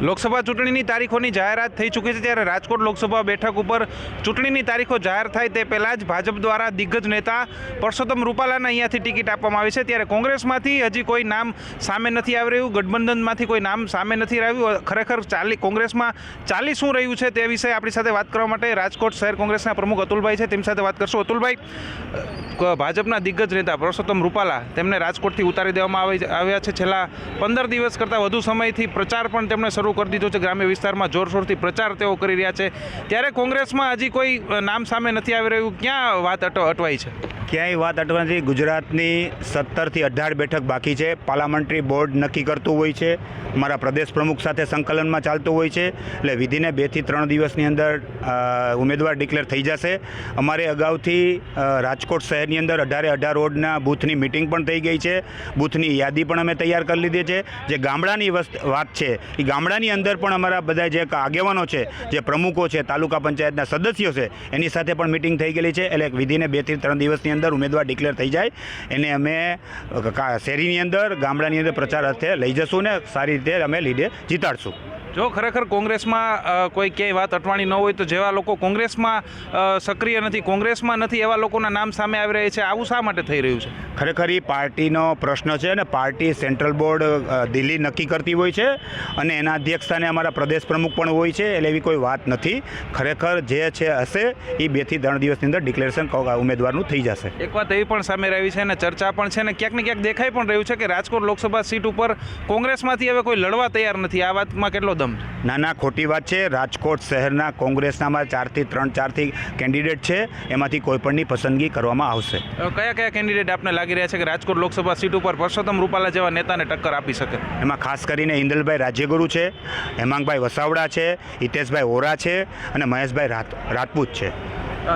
લોકસભા ચૂંટણીની તારીખોની જાહેરાત થઈ ચૂકી છે ત્યારે રાજકોટ લોકસભા બેઠક ઉપર ચૂંટણીની તારીખો જાહેર થાય તે પહેલાં જ ભાજપ દ્વારા દિગ્ગજ નેતા પરસોત્તમ રૂપાલાને અહીંયાથી ટિકિટ આપવામાં આવી છે. ત્યારે કોંગ્રેસમાંથી હજી કોઈ નામ સામે નથી આવી રહ્યું. ગઠબંધનમાંથી કોઈ નામ સામે નથી આવ્યું. ખરેખર ચાલી કોંગ્રેસમાં ચાલી શું રહ્યું છે તે વિશે આપણી સાથે વાત કરવા માટે રાજકોટ શહેર કોંગ્રેસના પ્રમુખ અતુલભાઈ છે. તેમની સાથે વાત કરશું. અતુલભાઈ ભાજપના દિગ્ગજ નેતા પરસોત્તમ રૂપાલા તેમને રાજકોટથી ઉતારી દેવામાં આવી આવ્યા છે. છેલ્લા પંદર દિવસ કરતાં વધુ સમયથી પ્રચાર પણ તેમણે શરૂ કરી દીધો છે ગ્રામ્ય વિસ્તારમાં જોરશોરથી પ્રચાર તેઓ કરી રહ્યા છે. ત્યારે કોંગ્રેસમાં હજી કોઈ નામ સામે નથી આવી રહ્યું. ક્યાં વાત અટ અટવાઈ છે? ક્યાંય વાત અટવાની ગુજરાતની સત્તરથી અઢાર બેઠક બાકી છે. પાર્લામેન્ટરી બોર્ડ નક્કી કરતું હોય છે. મારા પ્રદેશ પ્રમુખ સાથે સંકલનમાં ચાલતું હોય છે. એટલે વિધિને બેથી ત્રણ દિવસની અંદર ઉમેદવાર ડિક્લેર થઈ જશે. અમારે અગાઉથી રાજકોટ શહેરની અંદર અઢારે અઢાર રોડના બૂથની મિટિંગ પણ થઈ ગઈ છે. બૂથની યાદી પણ અમે તૈયાર કરી લીધી છે. જે ગામડાની વાત છે એ ગામડાની અંદર પણ અમારા બધા જે આગેવાનો છે, જે પ્રમુખો છે, તાલુકા પંચાયતના સદસ્યો છે, એની સાથે પણ મિટિંગ થઈ ગયેલી છે. એટલે વિધિને બેથી ત્રણ દિવસની અંદર ઉમેદવાર ડિક્લેર થઈ જાય. એને અમે શેરીની અંદર, ગામડાની અંદર પ્રચાર અર્થે લઈ જશું ને સારી રીતે અમે લીડે જીતાડશું. જો ખરેખર કોંગ્રેસમાં કોઈ ક્યાંય વાત અટવાણી ન હોય તો જેવા લોકો કોંગ્રેસમાં સક્રિય નથી કોંગ્રેસમાં નથી એવા લોકોના નામ સામે આવી રહ્યા છે આવું શા માટે થઈ રહ્યું છે? ખરેખર એ પાર્ટીનો પ્રશ્ન છે અને પાર્ટી સેન્ટ્રલ બોર્ડ દિલ્હી નક્કી કરતી હોય છે અને એના અધ્યક્ષસ્થાને અમારા પ્રદેશ પ્રમુખ પણ હોય છે એટલે એવી કોઈ વાત નથી. ખરેખર જે છે હશે એ બેથી ત્રણ દિવસની અંદર ડિક્લેરેશન ઉમેદવારનું થઈ જશે. એક વાત એવી પણ સામે આવી છે અને ચર્ચા પણ છે અને ક્યાંક ને ક્યાંક દેખાઈ પણ રહ્યું છે કે રાજકોટ લોકસભા સીટ ઉપર કોંગ્રેસમાંથી હવે કોઈ લડવા તૈયાર નથી. આ વાતમાં કેટલો દમ છે ના ના ખોટી વાત છે. રાજકોટ શહેરના કોંગ્રેસનામાં ચારથી ત્રણ ચારથી કેન્ડિડેટ છે. એમાંથી કોઈપણની પસંદગી કરવામાં આવશે. કયા કયા કેન્ડિડેટ આપને લાગી રહ્યા છે કે રાજકોટ લોકસભા સીટ ઉપર પરસોત્તમ રૂપાલા જેવા નેતાને ટક્કર આપી શકે? એમાં ખાસ કરીને ઇન્દલભાઈ રાજ્યગુરુ છે હેમાંગભાઈ વસાવડા છે હિતેશભાઈ ઓરા છે અને મહેશભાઈ રાત રાજપૂત છે.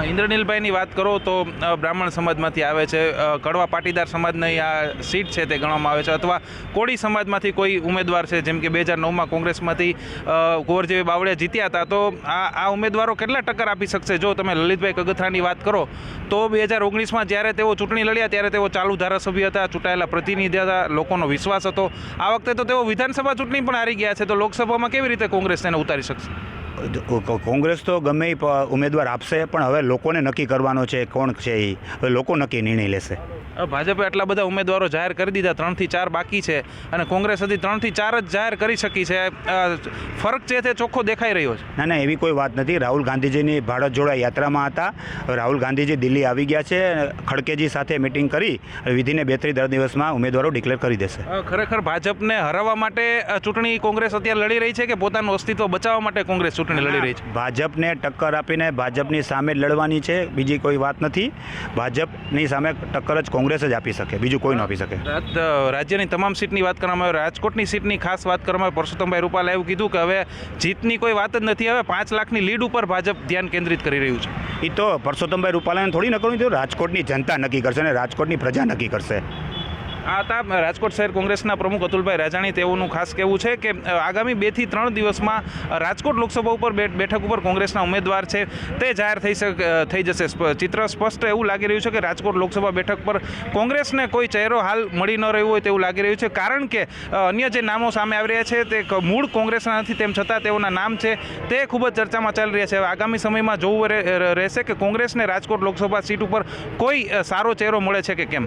ઇન્દ્રનીલભાઈની વાત કરો તો બ્રાહ્મણ સમાજમાંથી આવે છે. કડવા પાટીદાર સમાજની આ સીટ છે તે ગણવામાં આવે છે. અથવા કોળી સમાજમાંથી કોઈ ઉમેદવાર છે, જેમ કે બે હજાર નવમાં કોંગ્રેસમાંથી કુંવરજીભાઈ કુંવરજી બાવળિયા જીત્યા હતા, તો આ આ ઉમેદવારો કેટલા ટક્કર આપી શકશે? જો તમે લલિતભાઈ કગથરાની વાત કરો, તો બે હજાર ઓગણીસમાં જ્યારે તેઓ ચૂંટણી લડ્યા, ત્યારે તેઓ ચાલુ ધારાસભ્ય હતા, ચૂંટાયેલા પ્રતિનિધિ હતા, લોકોનો વિશ્વાસ હતો. આ વખતે તો તેઓ વિધાનસભા ચૂંટણી પણ હારી ગયા છે, તો લોકસભામાં કેવી રીતે કોંગ્રેસ તેને ઉતારી શકશે? કોંગ્રેસ તો ગમે ઉમેદવાર આપશે પણ હવે લોકોને નક્કી કરવાનો છે કોણ છે એ હવે લોકો નક્કી નિર્ણય લેશે. ભાજપે આટલા બધા ઉમેદવારો જાહેર કરી દીધા ત્રણથી ચાર બાકી છે અને કોંગ્રેસ હજી ત્રણથી ચાર જ જાહેર કરી શકી છે. ફરક છે તે ચોખ્ખો દેખાઈ રહ્યો છે. ના ના એવી કોઈ વાત નથી. રાહુલ ગાંધીજીની ભારત જોડા યાત્રામાં હતા. રાહુલ ગાંધીજી દિલ્હી આવી ગયા છે ખડકેજી સાથે મિટિંગ કરી વિધિને બે ત્રણ દિવસમાં ઉમેદવારો ડિક્લેર કરી દેશે. ખરેખર ભાજપને હરાવવા માટે ચૂંટણી કોંગ્રેસ અત્યારે લડી રહી છે કે પોતાનું અસ્તિત્વ બચાવવા માટે કોંગ્રેસ ચૂંટણી લડી રહી છે. ભાજપને ટક્કર આપીને ભાજપની સામે લડવાની છે બીજી કોઈ વાત નથી. ભાજપની સામે ટક્કર જ કોંગ્રેસ જ આપી શકે બીજું કોઈ ન આપી શકે. રાજ્યની તમામ સીટની વાત કરવામાં આવે રાજકોટની સીટની ખાસ વાત કરવામાં આવે પરસોત્તમભાઈ રૂપાલાએ એવું કીધું કે હવે જીતની કોઈ વાત જ નથી હવે પાંચ લાખની લીડ ઉપર ભાજપ ધ્યાન કેન્દ્રિત કરી રહ્યું છે. એ તો પરસોત્તમભાઈ રૂપાલાને થોડી નકરું તો રાજકોટની જનતા નક્કી કરશે અને રાજકોટની પ્રજા નક્કી કરશે. આ હતા, રાજકોટ શહેર કોંગ્રેસના પ્રમુખ અતુલભાઈ રાજાણી. તેઓનું ખાસ કહેવું છે કે આગામી બેથી ત્રણ દિવસમાં રાજકોટ લોકસભા ઉપર બેઠક ઉપર કોંગ્રેસના ઉમેદવાર છે. તે જાહેર થઈ શક થઈ જશે. ચિત્ર સ્પષ્ટ એવું લાગી રહ્યું છે કે, રાજકોટ લોકસભા બેઠક પર કોંગ્રેસને કોઈ ચહેરો હાલ મળી ન રહ્યું હોય તેવું લાગી રહ્યું છે. કારણ કે અન્ય જે નામો સામે આવી રહ્યા છે, તે મૂળ કોંગ્રેસના નથી. તેમ છતાં તેઓના નામ છે, તે ખૂબ જ ચર્ચામાં ચાલી રહ્યા છે. આગામી સમયમાં જોવું રહે- રહે- રહેશે કે કોંગ્રેસને રાજકોટ લોકસભા સીટ ઉપર કોઈ સારો ચહેરો મળે છે કે કેમ?